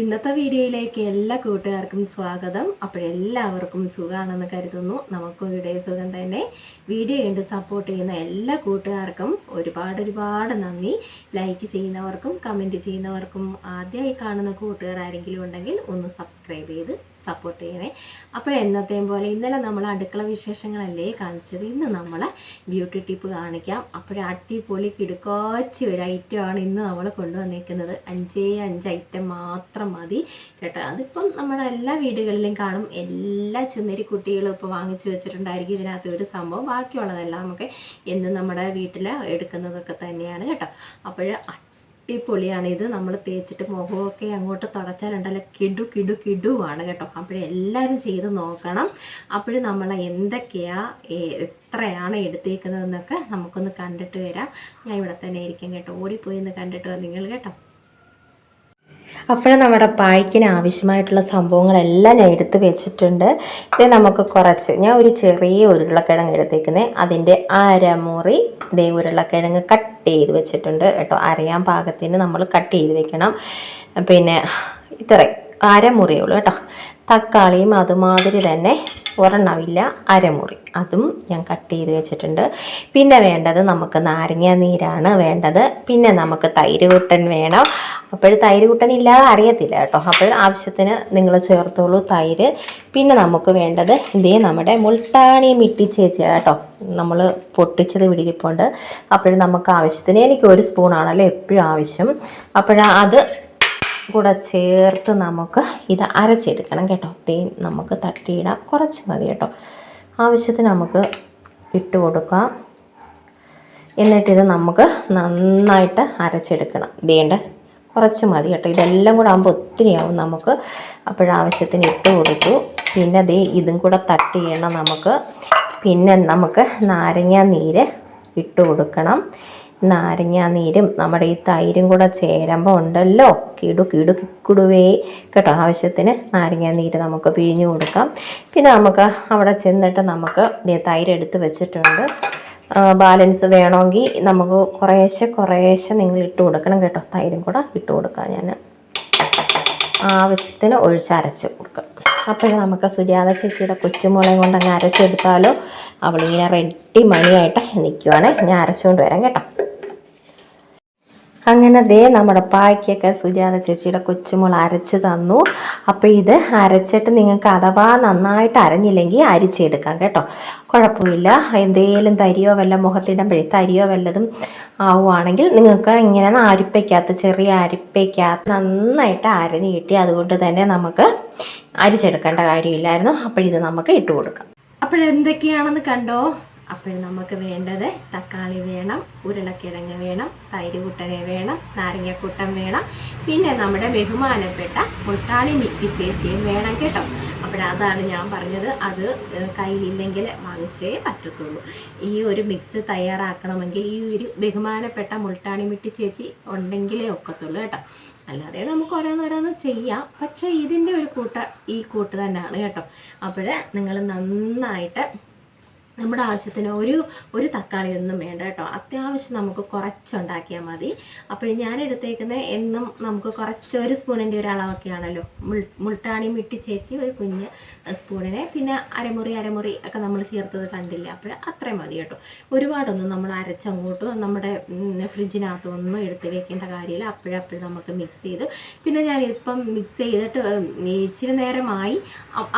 ഇന്നത്തെ വീഡിയോയിലേക്ക് എല്ലാ കൂട്ടുകാർക്കും സ്വാഗതം. അപ്പോഴെല്ലാവർക്കും സുഖമാണെന്ന് കരുതുന്നു. നമുക്കും ഇവിടെ സുഖം തന്നെ. വീഡിയോ കണ്ട് സപ്പോർട്ട് ചെയ്യുന്ന എല്ലാ കൂട്ടുകാർക്കും ഒരുപാട് ഒരുപാട് നന്ദി. ലൈക്ക് ചെയ്യുന്നവർക്കും കമന്റ് ചെയ്യുന്നവർക്കും ആദ്യമായി കാണുന്ന കൂട്ടുകാർ ആരെങ്കിലും ഉണ്ടെങ്കിൽ ഒന്ന് സബ്സ്ക്രൈബ് ചെയ്ത് സപ്പോർട്ട് ചെയ്യണേ. അപ്പോൾ എന്നത്തെയും പോലെ ഇന്നലെ നമ്മൾ അടുക്കള വിശേഷങ്ങളല്ലേ കാണിച്ചത്? ഇന്ന് നമ്മൾ ബ്യൂട്ടി ടിപ്പ് കാണിക്കാം. അപ്പോൾ അടിപൊളി കിടുക്കാച്ചി ഒരു ഐറ്റമാണ് ഇന്ന് നമ്മൾ കൊണ്ടുവന്നേക്കുന്നത്. അഞ്ചേ അഞ്ച് ഐറ്റം മാത്രം മതി കേട്ടോ. അതിപ്പം നമ്മുടെ എല്ലാ വീടുകളിലും കാണും. എല്ലാ ചുന്നരി കുട്ടികളും ഇപ്പോൾ വാങ്ങിച്ചു വെച്ചിട്ടുണ്ടായിരിക്കും ഇതിനകത്ത് ഒരു സംഭവം. ബാക്കിയുള്ളതെല്ലാം നമുക്ക് എന്നും നമ്മുടെ വീട്ടിൽ എടുക്കുന്നതൊക്കെ തന്നെയാണ് കേട്ടോ. അപ്പോൾ അടിപൊളിയാണ് ഇത്. നമ്മൾ തേച്ചിട്ട് മുഖമൊക്കെ അങ്ങോട്ട് തുടച്ചാലുണ്ടല്ലോ കിടു കിടു കിടുവാണ് കേട്ടോ. അപ്പോഴെല്ലാവരും ചെയ്ത് നോക്കണം. അപ്പോൾ നമ്മൾ എന്തൊക്കെയാ എത്രയാണ് എടുത്തേക്കുന്നതെന്നൊക്കെ നമുക്കൊന്ന് കണ്ടിട്ട് വരാം. ഞാൻ ഇവിടെ തന്നെ ഇരിക്കും കേട്ടോ. ഓടിപ്പോയി ഒന്ന് കണ്ടിട്ട് നിങ്ങൾ കേട്ടോ. അപ്പോൾ നമ്മുടെ പായ്ക്കിന് ആവശ്യമായിട്ടുള്ള സംഭവങ്ങളെല്ലാം ഞാൻ എടുത്ത് വെച്ചിട്ടുണ്ട്. ഇത് നമുക്ക് കുറച്ച് ഞാൻ ഒരു ചെറിയ ഉരുളക്കിഴങ്ങ് എടുത്തേക്കുന്നത് അതിന്റെ അരമുറി ദേ ഉരുളക്കിഴങ്ങ് കട്ട് ചെയ്ത് വെച്ചിട്ടുണ്ട് കേട്ടോ. അരയാൻ പാകത്തിന് നമ്മൾ കട്ട് ചെയ്ത് വെക്കണം. പിന്നെ ഇത്രയും അരമുറിയുള്ളൂ കേട്ടോ. തക്കാളിയും അതുമാതിരി തന്നെ ഒരെണ്ണമില്ല അരമുറി. അതും ഞാൻ കട്ട് ചെയ്ത് വെച്ചിട്ടുണ്ട്. പിന്നെ വേണ്ടത് നമുക്ക് നാരങ്ങ നീരാണ് വേണ്ടത്. പിന്നെ നമുക്ക് തൈര് കുട്ടൻ വേണം. അപ്പോൾ തൈര് കുട്ടൻ ഇല്ലാതെ അറിയത്തില്ല കേട്ടോ. അപ്പോൾ ആവശ്യത്തിന് നിങ്ങൾ ചേർത്തോളൂ തൈര്. പിന്നെ നമുക്ക് വേണ്ടത് ഇതേ നമ്മുടെ മുൾട്ടാണി മിട്ടി ചേച്ചി കേട്ടോ. നമ്മൾ പൊട്ടിച്ചത് വിടിരിപ്പുണ്ട്. അപ്പോഴും നമുക്ക് ആവശ്യത്തിന് എനിക്ക് ഒരു സ്പൂണാണല്ലോ എപ്പോഴും ആവശ്യം. അപ്പോൾ അത് കൂടെ ചേർത്ത് നമുക്ക് ഇത് അരച്ചെടുക്കണം കേട്ടോ. തേൻ നമുക്ക് തട്ടിയിടാം. കുറച്ച് മതി കേട്ടോ. ആവശ്യത്തിന് നമുക്ക് ഇട്ട് കൊടുക്കാം. എന്നിട്ടിത് നമുക്ക് നന്നായിട്ട് അരച്ചെടുക്കണം. ഇതേണ്ട. കുറച്ച് മതി കേട്ടോ. ഇതെല്ലാം കൂടെ ആകുമ്പോൾ ഒത്തിരി ആവും നമുക്ക്. അപ്പോഴാവശ്യത്തിന് ഇട്ട് കൊടുത്തു. പിന്നെ ദേ ഇതും കൂടെ തട്ട് ചെയ്യണം നമുക്ക്. പിന്നെ നമുക്ക് നാരങ്ങ നീര് ഇട്ട് കൊടുക്കണം. നാരങ്ങ നീരും നമ്മുടെ ഈ തൈരും കൂടെ ചേരുമ്പോൾ ഉണ്ടല്ലോ. കിടു കിടു കിടുവേ കേട്ടോ ആവശ്യത്തിന് നാരങ്ങ നീര് നമുക്ക് പിഴിഞ്ഞു കൊടുക്കാം. പിന്നെ നമുക്ക് അവിടെ ചെന്നിട്ട് നമുക്ക് തൈര് എടുത്ത് വെച്ചിട്ടുണ്ട്. ബാലൻസ് വേണമെങ്കിൽ നമുക്ക് കുറേശ്ശെ കുറേശ്ശെ നിങ്ങൾ ഇട്ട് കൊടുക്കണം കേട്ടോ. തൈരും കൂടെ ഇട്ട് കൊടുക്കാം ഞാൻ. ആവശ്യത്തിന് ഒഴിച്ചരച്ച് കൊടുക്കാം. അപ്പോൾ നമുക്ക് സുജാത ചേച്ചിയുടെ കൊച്ചുമുളയും കൊണ്ട് അങ്ങ് അരച്ചെടുത്താലോ. അവളിങ്ങനെ റെഡി മണിയായിട്ട് നിൽക്കുവാണ് ഞാൻ അരച്ചുകൊണ്ട് വരാം കേട്ടോ. അങ്ങനെ ദേ നമ്മുടെ പായ്ക്കൊക്കെ സുജാത ചേച്ചിയുടെ കൊച്ചുമോൾ അരച്ച് തന്നു. അപ്പോൾ ഇത് അരച്ചിട്ട് നിങ്ങൾക്ക് അഥവാ നന്നായിട്ട് അരഞ്ഞില്ലെങ്കിൽ അരിച്ചെടുക്കാം കേട്ടോ. കുഴപ്പമില്ല. എന്തേലും തരിയോ വല്ല മുഖത്തിടുമ്പോഴേ തരിയോ വല്ലതും ആവുകയാണെങ്കിൽ നിങ്ങൾക്ക് ഇങ്ങനെ അരിപ്പയ്ക്കകത്ത് ചെറിയ അരിപ്പയ്ക്കകത്ത് നന്നായിട്ട് അരഞ്ഞ് കിട്ടി. അതുകൊണ്ട് തന്നെ നമുക്ക് അരിച്ചെടുക്കേണ്ട കാര്യമില്ലായിരുന്നു. അപ്പോൾ ഇത് നമുക്ക് ഇട്ട് കൊടുക്കാം. അപ്പോഴെന്തൊക്കെയാണെന്ന് കണ്ടോ? അപ്പോൾ നമുക്ക് വേണ്ടത് തക്കാളി വേണം ഉരുളക്കിഴങ്ങ് വേണം തൈര് കുട്ടനെ വേണം നാരങ്ങക്കൂട്ടൻ വേണം. പിന്നെ നമ്മുടെ ബഹുമാനപ്പെട്ട മുട്ടാണി മിക്കി ചേച്ചിയും വേണം കേട്ടോ. അപ്പോൾ അതാണ് ഞാൻ പറഞ്ഞത്. അത് കയ്യിലില്ലെങ്കിൽ വാങ്ങിച്ചേ പറ്റത്തുള്ളൂ. ഈ ഒരു മിക്സ് തയ്യാറാക്കണമെങ്കിൽ ഈ ഒരു ബഹുമാനപ്പെട്ട മുൾട്ടാണി മിട്ടി ചേച്ചി ഉണ്ടെങ്കിലേ ഒക്കത്തുള്ളൂ കേട്ടോ. അല്ലാതെ നമുക്ക് ഓരോന്നോരോന്ന് ചെയ്യാം. പക്ഷേ ഇതിന്റെ ഒരു കൂട്ട ഈ കൂട്ട് തന്നെയാണ് കേട്ടോ. അപ്പോൾ നിങ്ങൾ നന്നായിട്ട് നമ്മുടെ ആവശ്യത്തിന് ഒരു ഒരു തക്കാളി ഒന്നും വേണ്ട കേട്ടോ. അത്യാവശ്യം നമുക്ക് കുറച്ചുണ്ടാക്കിയാൽ മതി. അപ്പോൾ ഞാൻ എടുത്തേക്കുന്നത് എന്നും നമുക്ക് കുറച്ച് ഒരു സ്പൂണിന്റെ ഒരു അളവൊക്കെയാണല്ലോ. മുൾ മുൾട്ടാണി മിട്ടി ചേച്ചി ഒരു കുഞ്ഞ് സ്പൂണിനെ പിന്നെ അരമുറി അരമുറി ഒക്കെ നമ്മൾ ചേർത്തത് കണ്ടില്ല? അപ്പോൾ അത്രയും മതി കേട്ടോ. ഒരുപാടൊന്നും നമ്മൾ അരച്ചങ്ങോട്ട് നമ്മുടെ ഫ്രിഡ്ജിനകത്തൊന്നും എടുത്ത് വെക്കേണ്ട കാര്യമില്ല. അപ്പോഴപ്പോഴും നമുക്ക് മിക്സ് ചെയ്ത് പിന്നെ ഞാൻ ഇപ്പം മിക്സ് ചെയ്തിട്ട് ഇച്ചിരി നേരമായി.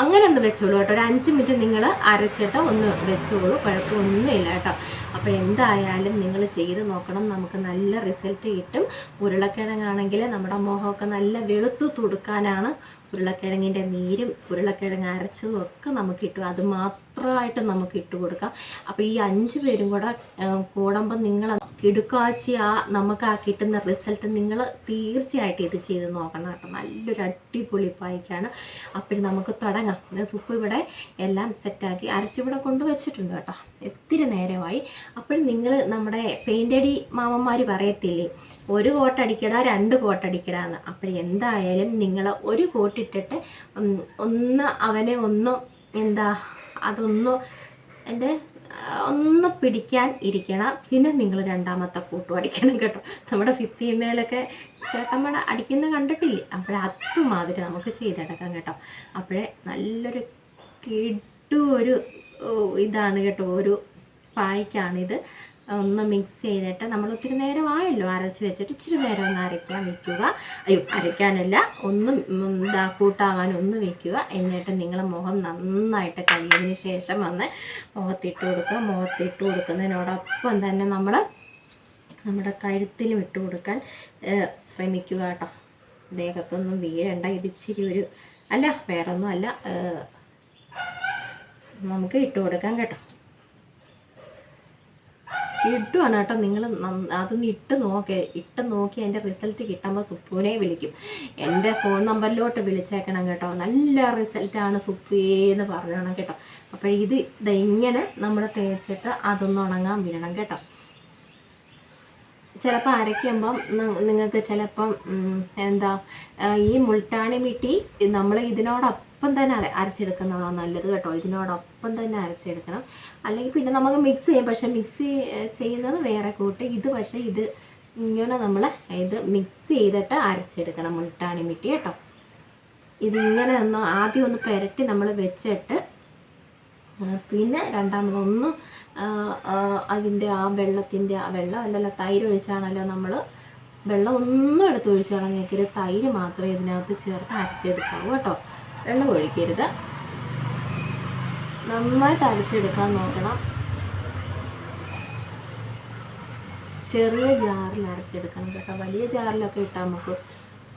അങ്ങനെ ഒന്ന് വെച്ചോളൂ കേട്ടോ. ഒരു അഞ്ച് മിനിറ്റ് നിങ്ങൾ അരച്ചിട്ട് ഒന്ന് വെച്ചോളൂ കുഴപ്പമൊന്നുമില്ല കേട്ടോ. അപ്പോൾ എന്തായാലും നിങ്ങൾ ചെയ്ത് നോക്കണം. നമുക്ക് നല്ല റിസൾട്ട് കിട്ടും. ഉരുളക്കിഴങ്ങാണെങ്കിൽ നമ്മുടെ മുഖമൊക്കെ നല്ല വെളുത്തു തുടുക്കാനാണ് ഉരുളക്കിഴങ്ങിന്റെ നീരും ഉരുളക്കിഴങ്ങ് അരച്ചതും ഒക്കെ നമുക്ക് കിട്ടും അത് മാത്രമായിട്ട് നമുക്ക് ഇട്ട് കൊടുക്കാം. അപ്പോൾ ഈ അഞ്ച് പേരും കൂടെ കൂടുമ്പോൾ നിങ്ങൾ കിടുക്കാച്ചി ആ നമുക്ക് ആ കിട്ടുന്ന റിസൾട്ട് നിങ്ങൾ തീർച്ചയായിട്ടും ഇത് ചെയ്ത് നോക്കണം കേട്ടോ. നല്ലൊരു അടിപൊളി പായ്ക്കാണ്. അപ്പോൾ നമുക്ക് തുടങ്ങാം. സുപ്പ് ഇവിടെ എല്ലാം സെറ്റാക്കി അരച്ചിവിടെ കൊണ്ടുവച്ചിട്ടുണ്ട് കേട്ടോ. ഒത്തിരി നേരമായി. അപ്പോൾ നിങ്ങൾ നമ്മുടെ പെയിന്റടി മാമന്മാർ പറയത്തില്ലേ ഒരു കോട്ടടിക്കട രണ്ട് കോട്ടടിക്കടാന്ന്. അപ്പോൾ എന്തായാലും നിങ്ങൾ ഒരു കോട്ടിട്ടിട്ട് ഉം, ഒന്ന് അവനെ ഒന്ന് എന്താ അതൊന്ന് എന്റെ ഒന്ന് പിടിക്കാൻ ഇരിക്കണം. പിന്നെ നിങ്ങൾ രണ്ടാമത്തെ കൂട്ടും അടിക്കണം കേട്ടോ. നമ്മുടെ ഫിത്തിമേലൊക്കെ ചേട്ടമ്മയുടെ അടിക്കുന്ന കണ്ടിട്ടില്ലേ? അപ്പോഴേ അതുമാതിരി നമുക്ക് ചെയ്തെടുക്കാം കേട്ടോ. അപ്പോഴേ നല്ലൊരു കിടു ഒരു ഇതാണ് കേട്ടോ. ഒരു പായ്ക്കാണിത്. ഒന്ന് മിക്സ് ചെയ്തിട്ട് നമ്മൾ ഒത്തിരി നേരം ആയല്ലോ അരച്ച് വെച്ചിട്ട്. ഇച്ചിരി നേരം ഒന്ന് അരയ്ക്കാൻ വെക്കുക. അയ്യോ അരയ്ക്കാനല്ല. ഒന്നും എന്താ കൂട്ടാവാൻ ഒന്ന് വെക്കുക. എന്നിട്ട് നിങ്ങൾ മുഖം നന്നായിട്ട് കഴിയതിന് ശേഷം വന്ന് മുഖത്തിട്ട് കൊടുക്കുക. മുഖത്തിട്ട് കൊടുക്കുന്നതിനോടൊപ്പം തന്നെ നമ്മൾ നമ്മുടെ കഴുത്തിലും ഇട്ട് കൊടുക്കാൻ ശ്രമിക്കുക കേട്ടോ. ദേഹത്തൊന്നും വീഴണ്ട. ഇത് ഇച്ചിരി ഒരു അല്ല വേറൊന്നും അല്ല. നമുക്ക് ഇട്ട് കൊടുക്കാം കേട്ടോ. കിട്ടുവാണ് കേട്ടോ നിങ്ങൾ അതൊന്ന് ഇട്ട് നോക്കേ. ഇട്ട് നോക്കി അതിന്റെ റിസൾട്ട് കിട്ടുമ്പോൾ സുപ്പുവിനെ വിളിക്കും. എന്റെ ഫോൺ നമ്പറിലോട്ട് വിളിച്ചേക്കണം കേട്ടോ. നല്ല റിസൾട്ടാണ് സുപ്പുവേന്ന് പറഞ്ഞോണം കേട്ടോ. അപ്പോൾ ഇത് ഇതെങ്ങനെ നമ്മൾ തേച്ചിട്ട് അതൊന്ന് ഉണങ്ങാൻ വിടണം കേട്ടോ. ചിലപ്പോൾ അരയ്ക്കുമ്പം നിങ്ങൾക്ക് ചിലപ്പം എന്താ ഈ മുൾട്ടാണി മിട്ടി നമ്മൾ ഇതിനോടൊപ്പം തന്നെ അര അരച്ചെടുക്കുന്നതാണ് നല്ലത് കേട്ടോ. ഇതിനോടൊപ്പം തന്നെ അരച്ചെടുക്കണം. അല്ലെങ്കിൽ പിന്നെ നമുക്ക് മിക്സ് ചെയ്യാം. പക്ഷേ മിക്സ് ചെയ്യുന്നത് വേറെ കൂട്ട്. ഇത് പക്ഷേ ഇത് ഇങ്ങനെ നമ്മൾ ഇത് മിക്സ് ചെയ്തിട്ട് അരച്ചെടുക്കണം. മുട്ടാണി മിട്ടി കേട്ടോ. ഇതിങ്ങനെ ഒന്ന് ആദ്യം ഒന്ന് പുരട്ടി നമ്മൾ വെച്ചിട്ട് പിന്നെ രണ്ടാമതൊന്ന് അതിന്റെ ആ വെള്ളത്തിന്റെ ആ വെള്ളം അല്ലല്ല തൈര് ഒഴിച്ചാണല്ലോ നമ്മൾ വെള്ളം ഒന്നും എടുത്ത് ഒഴിച്ചാണെങ്കിൽ തൈര് മാത്രമേ ഇതിനകത്ത് ചേർത്ത് അരച്ചെടുക്കാവൂ കേട്ടോ. വെള്ളം ഒഴിക്കരുത്. നന്നായിട്ട് അരച്ചെടുക്കാൻ നോക്കണം. ചെറിയ ജാറിൽ അരച്ചെടുക്കണം കേട്ടോ. വലിയ ജാറിലൊക്കെ ഇട്ടാൽ നമുക്ക്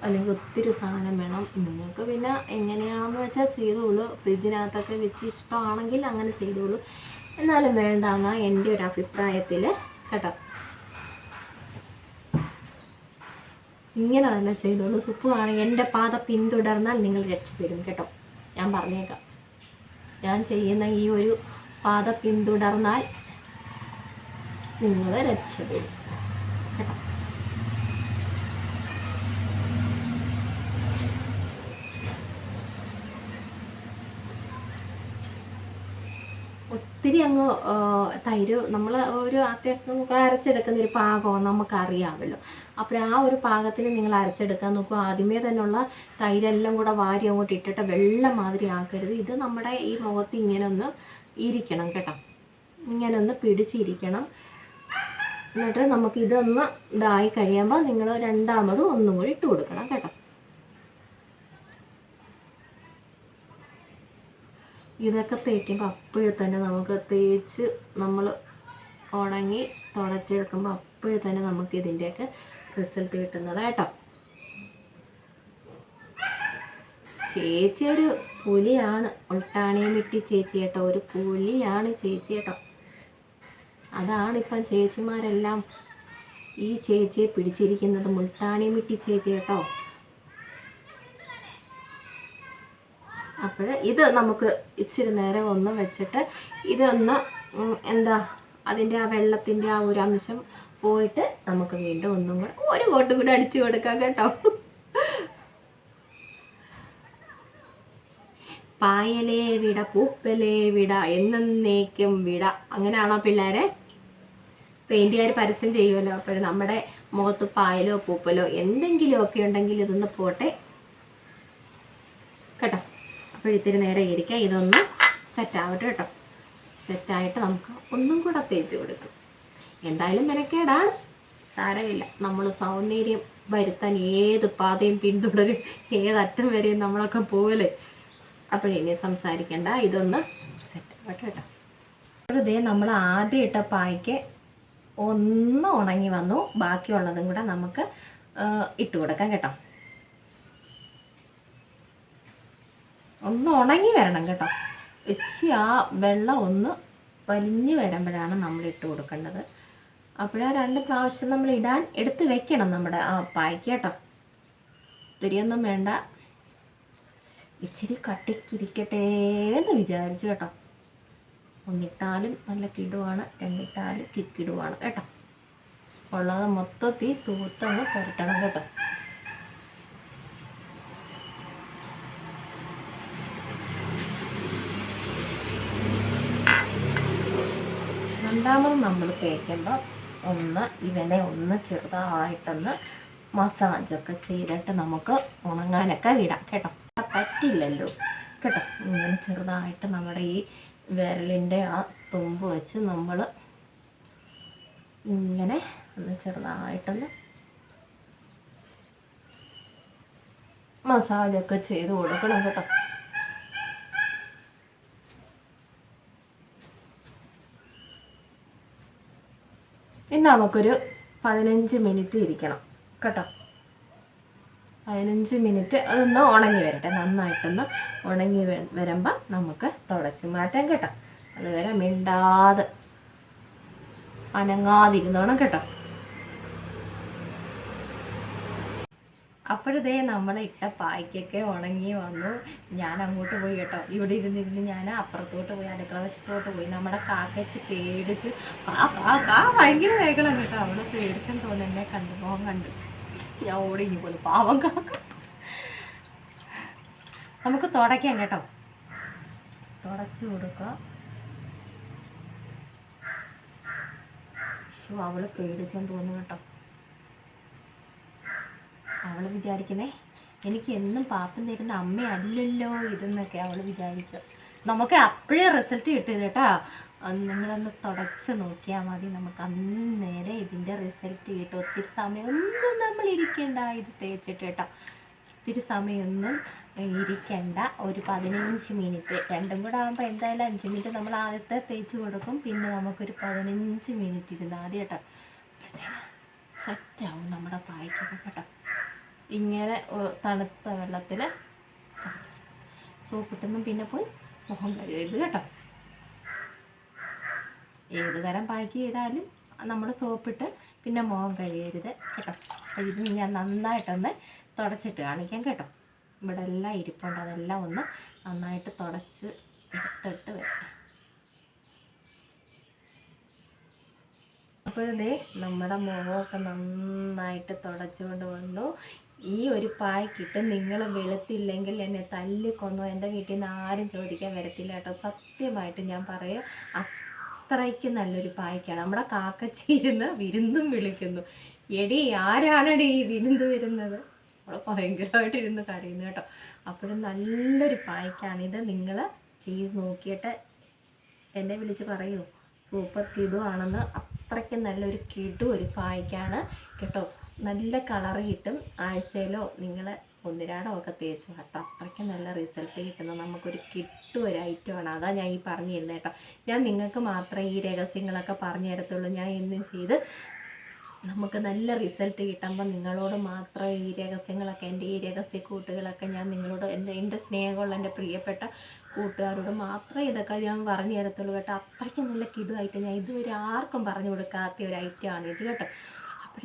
അല്ലെങ്കിൽ ഒത്തിരി സാധനം വേണം. നിങ്ങൾക്ക് പിന്നെ എങ്ങനെയാണെന്ന് വെച്ചാൽ ചെയ്തോളൂ. ഫ്രിഡ്ജിനകത്തൊക്കെ വെച്ച് ഇഷ്ടമാണെങ്കിൽ അങ്ങനെ ചെയ്തോളൂ. എന്നാലും വേണ്ടെന്നാണ് എന്റെ ഒരു അഭിപ്രായത്തിൽ കേട്ടോ. ഇങ്ങനെ തന്നെ ചെയ്തോളൂ. സുപ്പുമാണ് എന്റെ പാത പിന്തുടർന്നാൽ നിങ്ങൾ രക്ഷപ്പെടും കേട്ടോ. ഞാൻ പറഞ്ഞേക്കാം. ഞാൻ ചെയ്യുന്ന ഈ ഒരു പാത പിന്തുടർന്നാൽ നിങ്ങൾ രക്ഷപ്പെടും കേട്ടോ ഒത്തിരി അങ്ങ് തൈര് നമ്മൾ ഒരു അത്യാവശ്യം നമുക്ക് അരച്ചെടുക്കുന്ന ഒരു പാകമാണ് നമുക്കറിയാമല്ലോ. അപ്പോൾ ആ ഒരു പാകത്തിൽ നിങ്ങൾ അരച്ചെടുക്കാൻ നോക്കുക ആദ്യമേ തന്നെയുള്ള തൈരെല്ലാം കൂടെ വാരി അങ്ങോട്ട് ഇട്ടിട്ട് വെള്ളം മാതിരി ആക്കരുത്. ഇത് നമ്മുടെ ഈ മുഖത്ത് ഇങ്ങനെ ഒന്ന് ഇരിക്കണം കേട്ടോ. ഇങ്ങനെ ഒന്ന് പിടിച്ചിരിക്കണം. എന്നിട്ട് നമുക്കിതൊന്ന് ഇതായി കഴിയുമ്പോൾ നിങ്ങൾ രണ്ടാമത് ഒന്നും കൂടി ഇട്ട് കൊടുക്കണം ഇതൊക്കെ തേക്കുമ്പോൾ അപ്പോഴും തന്നെ നമുക്ക് തേച്ച് നമ്മൾ ഉണങ്ങി തുടച്ചെടുക്കുമ്പോൾ അപ്പോഴും തന്നെ നമുക്ക് ഇതിന്റെയൊക്കെ റിസൾട്ട് കിട്ടുന്നത് കേട്ടോ. ചേച്ചി ഒരു പുലിയാണ്. ഉൾട്ടാണിയും വിട്ടി ചേച്ചി കേട്ടോ. ഒരു പുലിയാണ് ചേച്ചി കേട്ടോ. അതാണിപ്പം ചേച്ചിമാരെല്ലാം ഈ ചേച്ചിയെ പിടിച്ചിരിക്കുന്നത്. മുൾട്ടാണിയും വിട്ടി ചേച്ചി കേട്ടോ. അപ്പോൾ ഇത് നമുക്ക് ഇച്ചിരി നേരം ഒന്ന് വെച്ചിട്ട് ഇതൊന്ന് എന്താ അതിന്റെ ആ വെള്ളത്തിന്റെ ആ ഒരു അംശം പോയിട്ട് നമുക്ക് വീണ്ടും ഒന്നും കൂടെ ഒരു കോട്ട് കൂടെ അടിച്ചു കൊടുക്കാം കേട്ടോ. പായലേ വിട പൂപ്പലേ വിട എന്നേക്കും വിട. അങ്ങനെയാണോ പിള്ളേരെ? പെയിന്റുകാർ പരസ്യം ചെയ്യുമല്ലോ. അപ്പോൾ നമ്മുടെ മുഖത്ത് പായലോ പൂപ്പലോ എന്തെങ്കിലുമൊക്കെ ഉണ്ടെങ്കിൽ ഇതൊന്ന് പോട്ടെ. കേട്ടോ. അപ്പോൾ ഇത്തിരി നേരെ ഇരിക്കാം ഇതൊന്ന് സെറ്റ് ആവട്ടെ കേട്ടോ. സെറ്റായിട്ട് നമുക്ക് ഒന്നും കൂടെ തേച്ച് കൊടുക്കാം. എന്തായാലും മെനക്കേടാണ്. സാരമില്ല. നമ്മൾ സൗന്ദര്യം വരുത്താൻ ഏത് പാതയും പിന്തുടരും. ഏതറ്റം വരെയും നമ്മളൊക്കെ പോകലേ അപ്പോഴിനി സംസാരിക്കണ്ട. ഇതൊന്ന് സെറ്റ് ആവട്ടെ കേട്ടോ. വെറുതെ നമ്മൾ ആദ്യം ഇട്ട പായ്ക്ക് ഒന്ന് ഉണങ്ങി വന്നു. ബാക്കിയുള്ളതും കൂടെ നമുക്ക് ഇട്ട് കൊടുക്കാം കേട്ടോ. ഒന്ന് ഉണങ്ങി വരണം കേട്ടോ. ഇച്ചി ആ വെള്ളം ഒന്ന് വലിഞ്ഞ് വരുമ്പോഴാണ് നമ്മൾ ഇട്ട് കൊടുക്കേണ്ടത്. അപ്പോഴാ രണ്ട് പ്രാവശ്യം നമ്മൾ ഇടാൻ എടുത്ത് വെക്കണം നമ്മുടെ ആ പായ്ക്ക് കേട്ടോ. ഒത്തിരിയൊന്നും വേണ്ട. ഇച്ചിരി കട്ടിക്കിരിക്കട്ടെ എന്ന് വിചാരിച്ചു കേട്ടോ. ഒന്നിട്ടാലും നല്ല കിടുവാണ് രണ്ടിട്ടാലും കിക്കിടുവാണ് കേട്ടോ. ഉള്ളത് മൊത്തത്തിൽ തൂത്തങ്ങ് പുരട്ടണം കേട്ടോ. രണ്ടാമത് നമ്മൾ തേക്കുമ്പോൾ ഒന്ന് ഇവനെ ഒന്ന് ചെറുതായിട്ടൊന്ന് മസാജൊക്കെ ചെയ്തിട്ട് നമുക്ക് ഉണങ്ങാനൊക്കെ വിടാം കേട്ടോ. പറ്റില്ലല്ലോ. കേട്ടോ ഇങ്ങനെ ചെറുതായിട്ട് നമ്മുടെ ഈ വിരലിന്റെ ആ തുമ്പ് വെച്ച് നമ്മൾ ഇങ്ങനെ ഒന്ന് ചെറുതായിട്ടൊന്ന് മസാജൊക്കെ ചെയ്ത് കൊടുക്കണം കേട്ടോ. ഇനി നമുക്കൊരു പതിനഞ്ച് മിനിറ്റ് ഇരിക്കണം. കേട്ടോ? പതിനഞ്ച് മിനിറ്റ് അതൊന്ന് ഉണങ്ങി വരട്ടെ. നന്നായിട്ടൊന്ന് ഉണങ്ങി വരുമ്പോൾ നമുക്ക് തുടച്ച് മാറ്റാം കേട്ടോ. അതുവരെ മിണ്ടാതെ അനങ്ങാതിരുന്നോണം കേട്ടോ. അപ്പോഴതേ നമ്മൾ ഇട്ട പായ്ക്കൊക്കെ ഉണങ്ങി വന്നു. ഞാൻ അങ്ങോട്ട് പോയി കേട്ടോ. ഇവിടെ ഇരുന്നിരുന്ന് ഞാൻ അപ്പുറത്തോട്ട് പോയി അടുക്കള വശത്തോട്ട് പോയി. നമ്മുടെ കാക്കച്ച് പേടിച്ച് ആ കാ കാ ഭയങ്കര വേഗമാണ് കേട്ടോ. അവൾ പേടിച്ചെന്ന് തോന്നുന്നു എന്നെ കണ്ടു മോഹം കണ്ടു. ഞാൻ ഓടി ഇനി പോലും പാവം കാക്ക. നമുക്ക് തുടയ്ക്കാം കേട്ടോ. തുടച്ച് കൊടുക്കാം. അവൾ പേടിച്ചെന്ന് തോന്നുന്നു കേട്ടോ. അവൾ വിചാരിക്കുന്നേ എനിക്ക് എന്നും പാപ്പം തരുന്ന അമ്മയല്ലല്ലോ ഇതെന്നൊക്കെ അവൾ വിചാരിക്കുക നമുക്ക് അപ്പോഴേ റിസൾട്ട് കിട്ടിയത് കേട്ടോ. നിങ്ങളൊന്ന് തുടച്ച് നോക്കിയാൽ മതി. നമുക്ക് അന്നേരെ ഇതിന്റെ റിസൾട്ട് കിട്ടും. ഒത്തിരി സമയമൊന്നും നമ്മൾ ഇരിക്കേണ്ട. ഇത് തേച്ചിട്ട് കേട്ടോ. ഒത്തിരി സമയമൊന്നും ഇരിക്കേണ്ട. ഒരു പതിനഞ്ച് മിനിറ്റ് രണ്ടും കൂടെ ആകുമ്പോൾ എന്തായാലും അഞ്ച് മിനിറ്റ് നമ്മൾ ആദ്യത്തെ തേച്ച് കൊടുക്കും. പിന്നെ നമുക്കൊരു പതിനഞ്ച് മിനിറ്റ് ഇരുന്ന് ആദ്യം കേട്ടോ. സെറ്റാവും നമ്മുടെ പായ്ക്കൊക്കെ കേട്ടോ. ഇങ്ങനെ തണുത്ത വെള്ളത്തിൽ സോപ്പിട്ടൊന്നും പിന്നെ പോയി മുഖം കഴുകരുത് കേട്ടോ. ഏത് തരം പാക്ക് ചെയ്താലും നമ്മൾ സോപ്പിട്ട് പിന്നെ മുഖം കഴുകരുത് കേട്ടോ. അപ്പോൾ ഇത് ഞാൻ നന്നായിട്ടൊന്ന് തുടച്ചിട്ട് കാണിക്കാം കേട്ടോ. ഇവിടെ എല്ലാം ഇരിപ്പുണ്ട് അതെല്ലാം ഒന്ന് നന്നായിട്ട് തുടച്ച് എടുത്തിട്ട് വരാം. അപ്പോഴേ നമ്മുടെ മുഖമൊക്കെ നന്നായിട്ട് തുടച്ചുകൊണ്ട് വന്നു. ഈ ഒരു പായ്ക്കിട്ട് നിങ്ങൾ വെളുത്തില്ലെങ്കിൽ എന്നെ തല്ലിക്കൊന്നു എന്റെ വീട്ടിൽ നിന്ന് ആരും ചോദിക്കാൻ വരത്തില്ല കേട്ടോ. സത്യമായിട്ട് ഞാൻ പറയും അത്രയ്ക്ക് നല്ലൊരു പായ്ക്കാണ്. നമ്മുടെ കാക്കച്ചിരുന്ന് വിരുന്നും വിളിക്കുന്നു. എടി ആരാണടി ഈ വിരുന്ന് വരുന്നത്? അവളെ ഭയങ്കരമായിട്ട് ഇരുന്ന് കരയുന്നു കേട്ടോ. അപ്പോഴും നല്ലൊരു പായ്ക്കാണിത് നിങ്ങൾ ചെയ്ത് നോക്കിയിട്ട് എന്നെ വിളിച്ച് പറയൂ. സൂപ്പർ കിഡു ആണെന്ന്. അത്രയ്ക്ക് നല്ലൊരു കിടു ഒരു പായ്ക്കാണ് കേട്ടോ. നല്ല കളർ കിട്ടും. ആഴ്ചയിലോ നിങ്ങൾ ഒന്നിരാടോ ഒക്കെ തേച്ചു കേട്ടോ. അത്രയ്ക്ക് നല്ല റിസൾട്ട് കിട്ടുന്ന നമുക്കൊരു കിട്ടും ഒരു ഐറ്റമാണ് അതാ ഞാൻ ഈ പറഞ്ഞു തരുന്നത് കേട്ടോ. ഞാൻ നിങ്ങൾക്ക് മാത്രമേ ഈ രഹസ്യങ്ങളൊക്കെ പറഞ്ഞു തരത്തുള്ളൂ. ഞാൻ എന്നും ചെയ്ത് നമുക്ക് നല്ല റിസൾട്ട് കിട്ടുമ്പോൾ നിങ്ങളോട് മാത്രമേ ഈ രഹസ്യങ്ങളൊക്കെ എന്റെ ഈ രഹസ്യ കൂട്ടുകളൊക്കെ ഞാൻ നിങ്ങളോട് എന്റെ എന്റെ സ്നേഹമുള്ള എന്റെ പ്രിയപ്പെട്ട കൂട്ടുകാരോട് മാത്രമേ ഇതൊക്കെ ഞാൻ പറഞ്ഞു തരത്തുള്ളൂ കേട്ടോ. അത്രയ്ക്ക് നല്ല കിടുവായിട്ട് ഞാൻ ഇതുവരെ ആർക്കും പറഞ്ഞു കൊടുക്കാത്ത ഒരു ഐറ്റമാണ് ഇത് കേട്ടോ.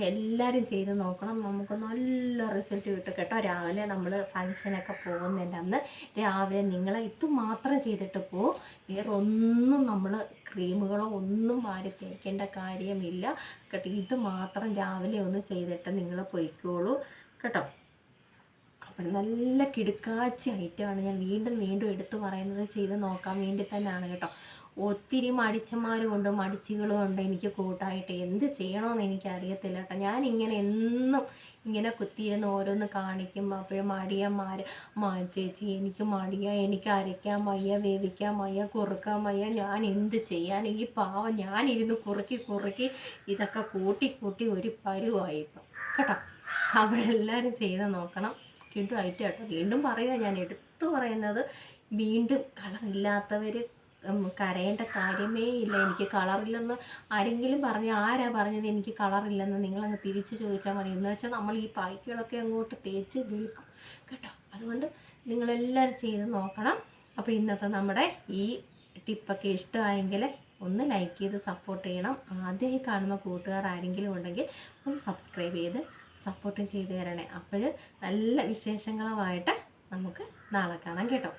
എല്ലാവരും ചെയ്ത് നോക്കണം. നമുക്ക് നല്ല റിസൾട്ട് കിട്ടും കേട്ടോ. രാവിലെ നമ്മൾ ഫങ്ഷനൊക്കെ പോകുന്നതിന്റെ അന്ന് രാവിലെ നിങ്ങൾ ഇത് മാത്രം ചെയ്തിട്ട് പോ. വേറെ ഒന്നും നമ്മൾ ക്രീമുകളോ ഒന്നും വാരി തേക്കേണ്ട കാര്യമില്ല. കേട്ടോ. ഇത് മാത്രം രാവിലെ ഒന്ന് ചെയ്തിട്ട് നിങ്ങൾ പൊയ്ക്കോളൂ കേട്ടോ. അപ്പം നല്ല കിടുക്കാച്ചി ഐറ്റമാണ് ഞാൻ വീണ്ടും വീണ്ടും എടുത്തു പറയുന്നത് ചെയ്ത് നോക്കാൻ വേണ്ടി തന്നെയാണ് കേട്ടോ. ഒത്തിരി മടിച്ചന്മാരും ഉണ്ട് മടിച്ചുകളും ഉണ്ട്. എനിക്ക് കൂട്ടായിട്ട് എന്ത് ചെയ്യണമെന്ന് എനിക്ക് അറിയത്തില്ല കേട്ടോ. ഞാൻ ഇങ്ങനെ എന്നും ഇങ്ങനെ കുത്തിയിരുന്ന് ഓരോന്ന് കാണിക്കും. അപ്പോഴും മടിയന്മാർ മാ ചേച്ചി എനിക്ക് മടിയ. എനിക്ക് അരയ്ക്കാൻ വയ്യ വേവിക്കാൻ വയ്യ കുറുക്കാൻ വയ്യ. ഞാൻ എന്ത് ചെയ്യാൻ ഈ പാവം ഞാനിരുന്ന് കുറുക്കി കുറുക്കി ഇതൊക്കെ കൂട്ടി കൂട്ടി ഒരു പരുവായി ഇപ്പം. കേട്ടോ. അവരെല്ലാവരും ചെയ്ത് നോക്കണം. കിട്ടുമായിട്ട് കേട്ടോ. വീണ്ടും പറയുക ഞാൻ. എടുത്തു പറയുന്നത് വീണ്ടും കളറില്ലാത്തവർ കരയേണ്ട കാര്യമേ ഇല്ല. എനിക്ക് കളറില്ലെന്ന് ആരെങ്കിലും പറഞ്ഞ് ആരാ പറഞ്ഞത് എനിക്ക് കളറില്ലെന്ന് നിങ്ങളങ്ങ് തിരിച്ച് ചോദിച്ചാൽ മതി. എന്ന് വെച്ചാൽ നമ്മൾ ഈ പായ്ക്കുകളൊക്കെ അങ്ങോട്ട് തേച്ച് വിൽക്കും. കേട്ടോ? അതുകൊണ്ട് നിങ്ങളെല്ലാവരും ചെയ്ത് നോക്കണം. അപ്പോൾ ഇന്നത്തെ നമ്മുടെ ഈ ടിപ്പൊക്കെ ഇഷ്ടമായെങ്കിൽ ഒന്ന് ലൈക്ക് ചെയ്ത് സപ്പോർട്ട് ചെയ്യണം. ആദ്യമായി കാണുന്ന കൂട്ടുകാർ ആരെങ്കിലും ഉണ്ടെങ്കിൽ ഒന്ന് സബ്സ്ക്രൈബ് ചെയ്ത് സപ്പോർട്ടും ചെയ്ത് തരണേ. അപ്പോൾ നല്ല വിശേഷങ്ങളുമായിട്ട് നമുക്ക് നാളെ കാണാം. കേട്ടോ?